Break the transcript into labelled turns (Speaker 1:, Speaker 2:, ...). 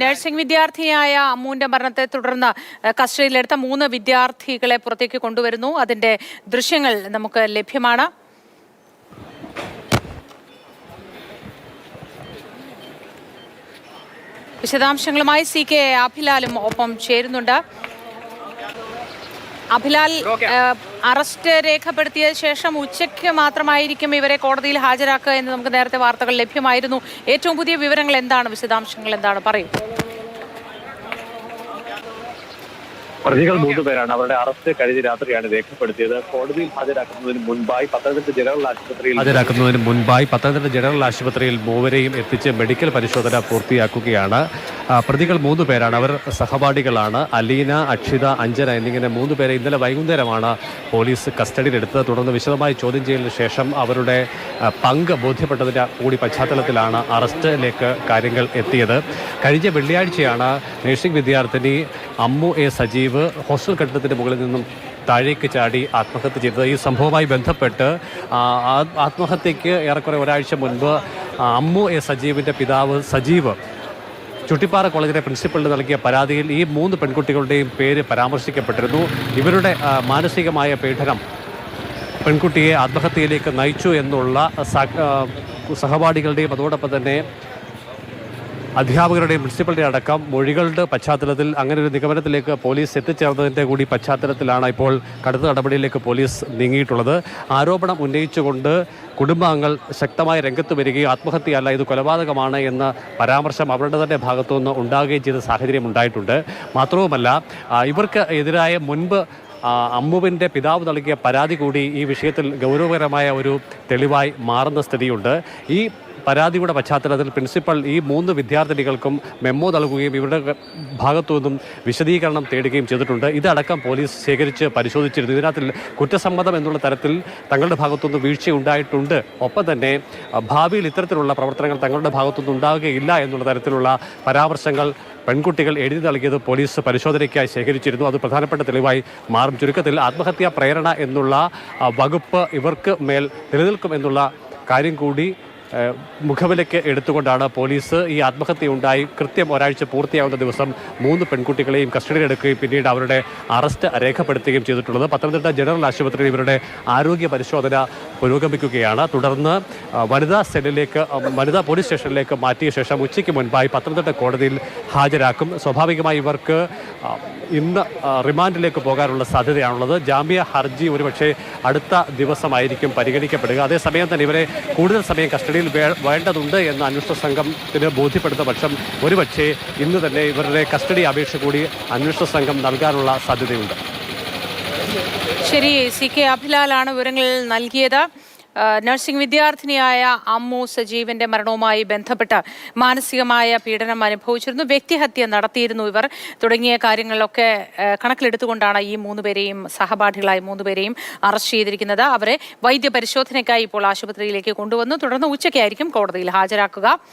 Speaker 1: Nursing വിദ്യാർത്ഥിയായ അമ്മുവിന്റെ മരണത്തെ തുടർന്ന് കസ്റ്റഡിയിലെടുത്ത മൂന്ന് വിദ്യാർത്ഥികളെ പുറത്തേക്ക് കൊണ്ടുവരുന്നു. അതിന്റെ ദൃശ്യങ്ങൾ നമുക്ക് ലഭ്യമാണ്. വിശദാംശങ്ങളുമായി സി കെ അഭിലാലും ഒപ്പം ചേരുന്നുണ്ട്. അഭിലാൽ അറസ്റ്റ് രേഖപ്പെടുത്തിയ ശേഷം ഉച്ചയ്ക്ക് മാത്രമായിരിക്കും ഇവരെ കോടതിയിൽ ഹാജരാക്കുക എന്ന് നമുക്ക് നേരത്തെ വാർത്തകൾ ലഭ്യമായിരുന്നു. ഏറ്റവും പുതിയ വിവരങ്ങൾ എന്താണ്? വിശദാംശങ്ങൾ എന്താണ്? പറയൂ.
Speaker 2: പ്രതികൾ മൂന്ന് പേരാണ്. അവരുടെ അറസ്റ്റ് കഴിഞ്ഞ രാത്രിയാണ് രേഖപ്പെടുത്തിയത്. കോടതിയിൽ ഹാജരാക്കുന്നതിന് മുൻപായി പത്തനംതിട്ട ജനറൽ ആശുപത്രിയിൽ ഹാജരാക്കുന്നതിന് മുൻപായി പത്തനംതിട്ട ജനറൽ ആശുപത്രിയിൽ മൂവരെയും എത്തിച്ച് മെഡിക്കൽ പരിശോധന പൂർത്തിയാക്കുകയാണ്. പ്രതികൾ മൂന്ന് പേരാണ്. അവർ സഹപാഠികളാണ്. അലീന അക്ഷിത അഞ്ജന എന്നിങ്ങനെ മൂന്ന് പേരെ ഇന്നലെ വൈകുന്നേരമാണ് പോലീസ് കസ്റ്റഡിയിലെടുത്തത്. തുടർന്ന് വിശദമായി ചോദ്യം ചെയ്യലിന് ശേഷം അവരുടെ പങ്ക് ബോധ്യപ്പെട്ടതിന്റെ കൂടി പശ്ചാത്തലത്തിലാണ് അറസ്റ്റിലേക്ക് കാര്യങ്ങൾ എത്തിയത്. കഴിഞ്ഞ വെള്ളിയാഴ്ചയാണ് നഴ്സിംഗ് വിദ്യാർത്ഥിനി അമ്മു എ സജീവ് ഹോസ്റ്റൽ കെട്ടിടത്തിന് മുകളിൽ നിന്നും താഴേക്ക് ചാടി ആത്മഹത്യ ചെയ്തത്. ഈ സംഭവവുമായി ബന്ധപ്പെട്ട് ആത്മഹത്യയ്ക്ക് ഏറെക്കുറെ ഒരാഴ്ച മുൻപ് അമ്മു എ സജീവിന്റെ പിതാവ് സജീവ് ചുട്ടിപ്പാറ കോളേജിലെ പ്രിൻസിപ്പളിന് നൽകിയ പരാതിയിൽ ഈ മൂന്ന് പെൺകുട്ടികളുടെയും പേര് പരാമർശിക്കപ്പെട്ടിരുന്നു. ഇവരുടെ മാനസികമായ പീഡനം പെൺകുട്ടിയെ ആത്മഹത്യയിലേക്ക് നയിച്ചു എന്നുള്ള സഹപാഠികളുടെയും അതോടൊപ്പം തന്നെ അധ്യാപകരുടെയും പ്രിൻസിപ്പലിന്റെ അടക്കം മൊഴികളുടെ പശ്ചാത്തലത്തിൽ അങ്ങനെ ഒരു നിഗമനത്തിലേക്ക് പോലീസ് എത്തിച്ചേർന്നതിന്റെ കൂടി പശ്ചാത്തലത്തിലാണ് ഇപ്പോൾ കടുത്ത നടപടിയിലേക്ക് പോലീസ് നീങ്ങിയിട്ടുള്ളത്. ആരോപണം ഉന്നയിച്ചുകൊണ്ട് കുടുംബാംഗങ്ങൾ ശക്തമായ രംഗത്ത് വരികയും ആത്മഹത്യയല്ല ഇത് കൊലപാതകമാണ് എന്ന പരാമർശം അവരുടെ തന്നെ ഭാഗത്തുനിന്ന് ഉണ്ടാകുകയും ചെയ്ത സാഹചര്യം ഉണ്ടായിട്ടുണ്ട്. മാത്രവുമല്ല ഇവർക്ക് എതിരായ മുൻപ് അമ്മുവിന്റെ പിതാവ് നൽകിയ പരാതി കൂടി ഈ വിഷയത്തിൽ ഗൗരവകരമായ ഒരു തെളിവായി മാറുന്ന സ്ഥിതിയുണ്ട്. ഈ പരാതിയുടെ പശ്ചാത്തലത്തിൽ പ്രിൻസിപ്പൽ ഈ മൂന്ന് വിദ്യാർത്ഥിനികൾക്കും മെമ്മോ നൽകുകയും ഇവരുടെ ഭാഗത്തു നിന്നും വിശദീകരണം തേടുകയും ചെയ്തിട്ടുണ്ട്. ഇതടക്കം പോലീസ് ശേഖരിച്ച് പരിശോധിച്ചിരുന്നു. ഇതിനകത്തിൽ കുറ്റസമ്മതം എന്നുള്ള തരത്തിൽ തങ്ങളുടെ ഭാഗത്തുനിന്ന് വീഴ്ച ഉണ്ടായിട്ടുണ്ട് ഒപ്പം തന്നെ ഭാവിയിൽ ഇത്തരത്തിലുള്ള പ്രവർത്തനങ്ങൾ തങ്ങളുടെ ഭാഗത്തുനിന്ന് ഉണ്ടാകുകയില്ല എന്നുള്ള തരത്തിലുള്ള പരാമർശങ്ങൾ പെൺകുട്ടികൾ എഴുതി നൽകിയത് പോലീസ് പരിശോധനയ്ക്കായി ശേഖരിച്ചിരുന്നു. അത് പ്രധാനപ്പെട്ട തെളിവായി മാറും. ചുരുക്കത്തിൽ ആത്മഹത്യാ പ്രേരണ എന്നുള്ള വകുപ്പ് ഇവർക്ക് മേൽ നിലനിൽക്കും എന്നുള്ള കാര്യം കൂടി മുഖവിലയ്ക്ക് എടുത്തുകൊണ്ടാണ് പോലീസ് ഈ ആത്മഹത്യ ഉണ്ടായി. കൃത്യം ഒരാഴ്ച പൂർത്തിയാവുന്ന ദിവസം മൂന്ന് പെൺകുട്ടികളെയും കസ്റ്റഡിയിലെടുക്കുകയും പിന്നീട് അവരുടെ അറസ്റ്റ് രേഖപ്പെടുത്തുകയും ചെയ്തിട്ടുള്ളത്. പത്തനംതിട്ട ജനറൽ ആശുപത്രിയിൽ ഇവരുടെ ആരോഗ്യ പരിശോധന പുരോഗമിക്കുകയാണ്. തുടർന്ന് വനിതാ സെല്ലിലേക്ക് വനിതാ പോലീസ് സ്റ്റേഷനിലേക്ക് മാറ്റിയ ശേഷം ഉച്ചയ്ക്ക് മുൻപായി പത്തനംതിട്ട കോടതിയിൽ ഹാജരാക്കും. സ്വാഭാവികമായി ഇവർക്ക് ഇന്ന് റിമാൻഡിലേക്ക് പോകാനുള്ള സാധ്യതയാണുള്ളത്. ജാമ്യ ഹർജി ഒരുപക്ഷെ അടുത്ത ദിവസമായിരിക്കും പരിഗണിക്കപ്പെടുക. അതേസമയം തന്നെ ഇവരെ കൂടുതൽ സമയം കസ്റ്റഡിയിൽ വേണ്ടതുണ്ട് എന്ന് അന്വേഷണ സംഘത്തിന് ബോധ്യപ്പെടുന്ന പക്ഷം ഒരുപക്ഷെ ഇന്ന് തന്നെ ഇവരുടെ കസ്റ്റഡി അപേക്ഷ കൂടി അന്വേഷണ സംഘം നൽകാനുള്ള സാധ്യതയുണ്ട്.
Speaker 1: ശരി സി കെ അഭിലാലാണ് വിവരങ്ങൾ നൽകിയത്. നഴ്സിംഗ് വിദ്യാർത്ഥിനിയായ അമ്മു സജീവിന്റെ മരണവുമായി ബന്ധപ്പെട്ട് മാനസികമായ പീഡനം അനുഭവിച്ചിരുന്നു. വ്യക്തിഹത്യ നടത്തിയിരുന്നു ഇവർ. തുടങ്ങിയ കാര്യങ്ങളിലൊക്കെ കണക്കിലെടുത്തുകൊണ്ടാണ് ഈ മൂന്നുപേരെയും സഹപാഠികളായ മൂന്നുപേരെയും അറസ്റ്റ് ചെയ്തിരിക്കുന്നത്. അവരെ വൈദ്യപരിശോധനയ്ക്കായി ഇപ്പോൾ ആശുപത്രിയിലേക്ക് കൊണ്ടുവന്നു. തുടർന്ന് ഉച്ചയ്ക്കായിരിക്കും കോടതിയിൽ ഹാജരാക്കുക.